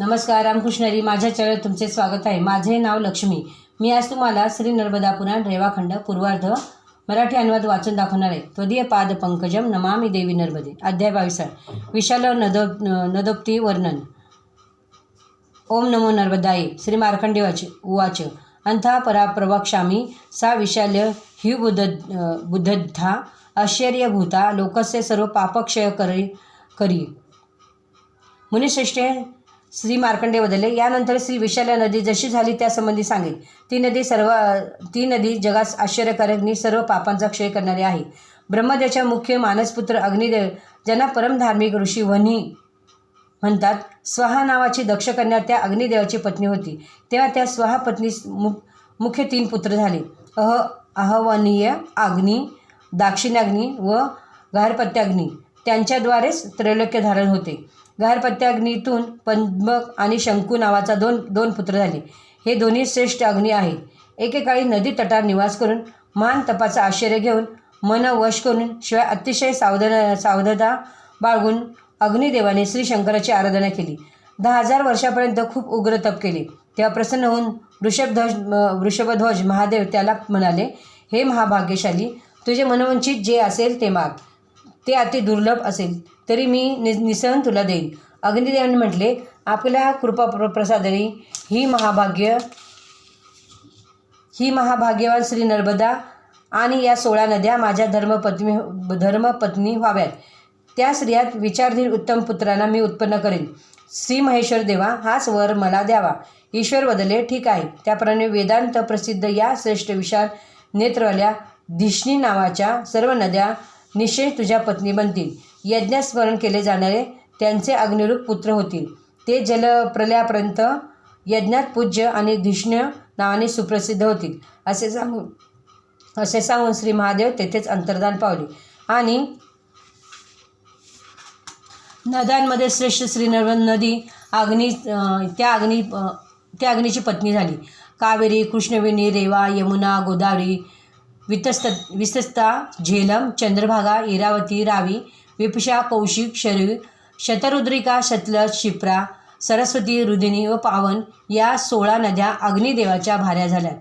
नमस्कार रामकृष्णरी माझ्या चॅनल तुमचे स्वागत आहे. माझे नाव लक्ष्मी. मी आज तुम्हाला श्री नर्मदा पुराण रेवाखंड पूर्वार्ध मराठी अनुवाद वाचून दाखवणार आहे. त्वदीय पाद पंकजम नमामि देवी नर्मदे. अध्याय बावीसा विशाल नदोब नदोप्ती वर्णन. ओम नमो नर्मदाये. श्री मार्कंडे वाच उवाच अंथा परा प्रवक्षामी सा विशाल्य हि बुद्ध बुद्धद्धा आश्चर्यभूता लोकस्य सर्व पापक्षय करी करी. मुनिश्रेष्ठे श्री मार्कंडे बदलले यानंतर श्री विशाला नदी जशी झाली त्यासंबंधी सांगेल ती नदी सर्व ती नदी जगास आश्चर्यकारकनी सर्व पापांचा क्षय करणारी आहे. ब्रह्मदेवाच्या मुख्य मानसपुत्र अग्निदेव ज्यांना परमधार्मिक ऋषी वनी म्हणतात स्वहा नावाची दक्ष कन्या त्या अग्निदेवाची पत्नी होती. तेव्हा त्या स्वहा पत्नीस मु मुख्य तीन पुत्र झाले. अह अहवनीय अग्नी दाक्षिणाग्नी व गारपत्याग्नी. त्यांच्याद्वारेच त्रैलोक्य धारण होते. गारपत्याग्नीतून पद्मक आणि शंकू नावाचा दोन दोन पुत्र झाले. हे दोन्ही श्रेष्ठ अग्नी आहेत. एकेकाळी नदी तटार निवास करून मान तपाचा आश्चर्य घेऊन मन वश करून शिवाय अतिशय सावधान सावधता बाळगून अग्निदेवाने श्री शंकराची आराधना केली. दहा हजार वर्षापर्यंत खूप उग्र तप केले. तेव्हा प्रसन्न होऊन वृषभध्वज वृषभध्वज महादेव त्याला म्हणाले हे महाभाग्यशाली तुझे मनवंचित जे असेल ते माग. ते अति दुर्लभ असेल. तरी मी नि निसहन तुला देईन. अग्निदेवाने म्हटले आपल्या कृपा प्र प्रसादाने ही महाभाग्य ही महाभाग्यवान श्री नर्मदा आणि या सोळा नद्या माझ्या धर्मपत्नी धर्मपत्नी व्हाव्यात. त्या स्त्रियात विचारधीर उत्तम पुत्रांना मी उत्पन्न करेन. श्री महेश्वर देवा हाच वर मला द्यावा. ईश्वर बदले ठीक आहे. त्याप्रमाणे वेदांत प्रसिद्ध या श्रेष्ठ विशाल नेत्रवाल्या धिष्णी नावाच्या सर्व नद्या निश्चय तुझ्या पत्नी बनतील. यज्ञस्मरण केले जाणारे त्यांचे अग्निरूप पुत्र होतील. ते जलप्रलयापर्यंत यज्ञात पूज्य आणि धिष्ण नावाने सुप्रसिद्ध होतील. असे सांगून असे सांगून श्री महादेव तेथेच अंतर्धान पावले. आणि नद्यांमध्ये श्रेष्ठ श्री नर्मद नदी अग्नी त्या अग्नी त्या अग्नीची पत्नी झाली. कावेरी कृष्णवेणी रेवा यमुना गोदावरी वितस्त विस्तस्ता झेलम चंद्रभागा इरावती रावी विपशा कौशिक शरीर शतरुद्रिका शतलज शिप्रा सरस्वती रुदिनी व पावन या सोळा नद्या अग्निदेवाच्या भाऱ्या झाल्या.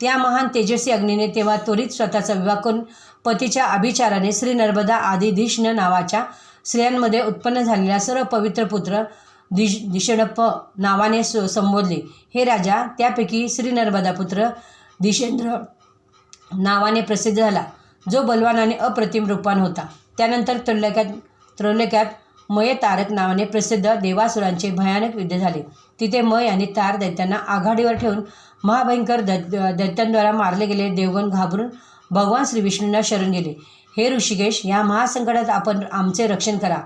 त्या महान तेजस्वी अग्नीने तेव्हा त्वरित स्वतःचा विवाह करून पतीच्या अभिचाराने श्री नर्मदा आदी धिष्ण नावाच्या स्त्रियांमध्ये उत्पन्न झालेल्या सर्व पवित्र पुत्र दिश दिशणप्प नावाने स संबोधले. हे राजा त्यापैकी श्री नर्मदा पुत्र दिशेंद्र नावाने प्रसिद्ध झाला जो बलवान आणि अप्रतिम रूपान होता. त्यानंतर त्रैलोक्यात त्रैलोक्यात मय तारक नावाने प्रसिद्ध देवासुरांचे भयानक युद्ध झाले. तिथे मय आणि तार दैत्यांना आघाडीवर ठेवून महाभयंकर दैत दैत्यांद्वारा मारले गेले. देवगण घाबरून भगवान श्री विष्णूंना शरण गेले. हे ऋषिकेश या महासंकटात आपण आमचे रक्षण करा.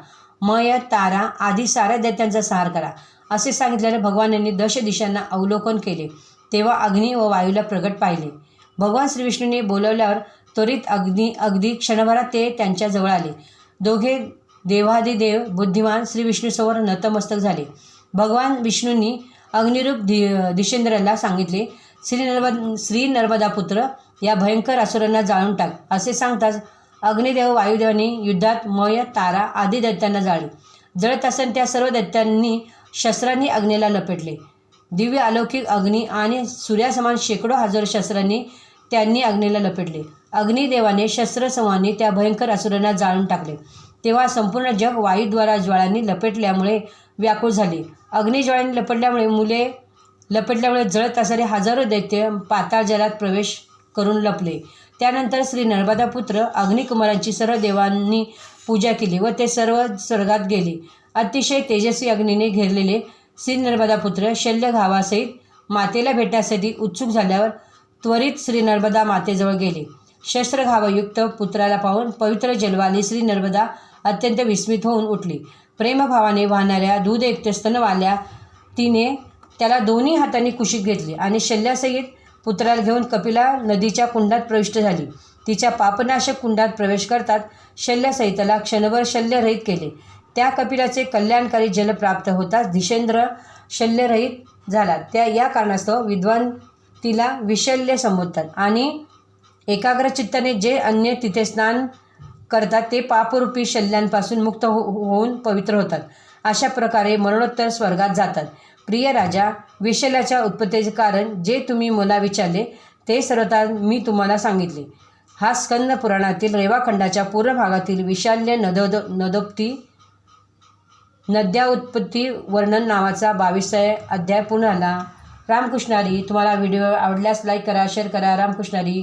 मय तारा आदी साऱ्या दैत्यांचा सहार करा. असे सांगितल्याने भगवान यांनी दश दिशांना अवलोकन केले. तेव्हा अग्नी व वायूला प्रगट पाहिले. भगवान श्रीविष्णूंनी बोलवल्यावर त्वरित अग्नी अगदी क्षणभरात ते त्यांच्याजवळ आले. दोघे देवादिदेव बुद्धिमान श्री विष्णूसमोर नतमस्तक झाले. भगवान विष्णूंनी अग्निरूप दि दिशेंद्रला सांगितले श्री नर्मद श्री नर्मदापुत्र या भयंकर असुरांना जाळून टाक. असे सांगताच अग्निदेव वायुदेवांनी युद्धात मय तारा आदी दैत्यांना जाळले. जळत असन त्या सर्व दैत्यांनी शस्त्रांनी अग्नीला लपेटले. दिव्य अलौकिक अग्नी आणि सूर्यासमान शेकडो हजार शस्त्रांनी त्यांनी अग्नीला लपेटले. अग्निदेवाने शस्त्रसंवाने त्या भयंकर असुरांना जाळून टाकले. तेव्हा संपूर्ण जग वायूद्वारा ज्वाळांनी लपेटल्यामुळे व्याकुळ झाले. अग्निज्वाळांनी लपटल्यामुळे मुले लपटल्यामुळे जळत असणारे हजारो दैत्य पाताळ जलात प्रवेश करून लपले. त्यानंतर श्री नर्मदा पुत्र अग्निकुमारांची सर्व देवांनी पूजा केली व ते सर्व स्वर्गात गेले. अतिशय तेजस्वी अग्नीने घेरलेले श्री नर्मदापुत्र शल्य घावासहित मातेला भेटण्यासाठी उत्सुक झाल्यावर त्वरित श्री नर्मदा मातेजवळ गेले. शस्त्रघावयुक्त पुत्राला पाहून पवित्र जलवाली श्री नर्मदा अत्यंत विस्मित होऊन उठली. प्रेमभावाने वाहणाऱ्या दूधयुक्त स्तनवाल्या तिने त्याला दोन्ही हातांनी कुशीत घेतले आणि शल्यासहित पुत्राला घेऊन कपिला नदीच्या कुंडात प्रविष्ट झाली. तिच्या पापनाशक कुंडात प्रवेश करतात शल्यासहिताला क्षणभर शल्यरहित केले. त्या कपिलाचे कल्याणकारी जल प्राप्त होताच धिशेंद्र शल्यरहित झाला. त्या या कारणास्तव विद्वान तिला विशल्य संबोधतात आणि एकाग्र चित्ताने जे अन्य तिथे स्नान करतात ते पापरूपी शल्यांपासून मुक्त हो होऊन पवित्र होतात. अशा प्रकारे मरणोत्तर स्वर्गात जातात. प्रिय राजा विशल्याच्या उत्पत्तीचे कारण जे तुम्ही मला विचारले ते सर्वता मी तुम्हाला सांगितले. हा स्कंद पुराणातील रेवाखंडाच्या पूर्व भागातील विशाल्य नदोद नदोप्ती नद्या उत्पत्ती वर्णन नावाचा बावीसाय अध्याय पूर्ण आला. रामकृष्णारी तुम्हाला व्हिडिओ आवडल्यास लाईक करा शेअर करा. रामकृष्णारी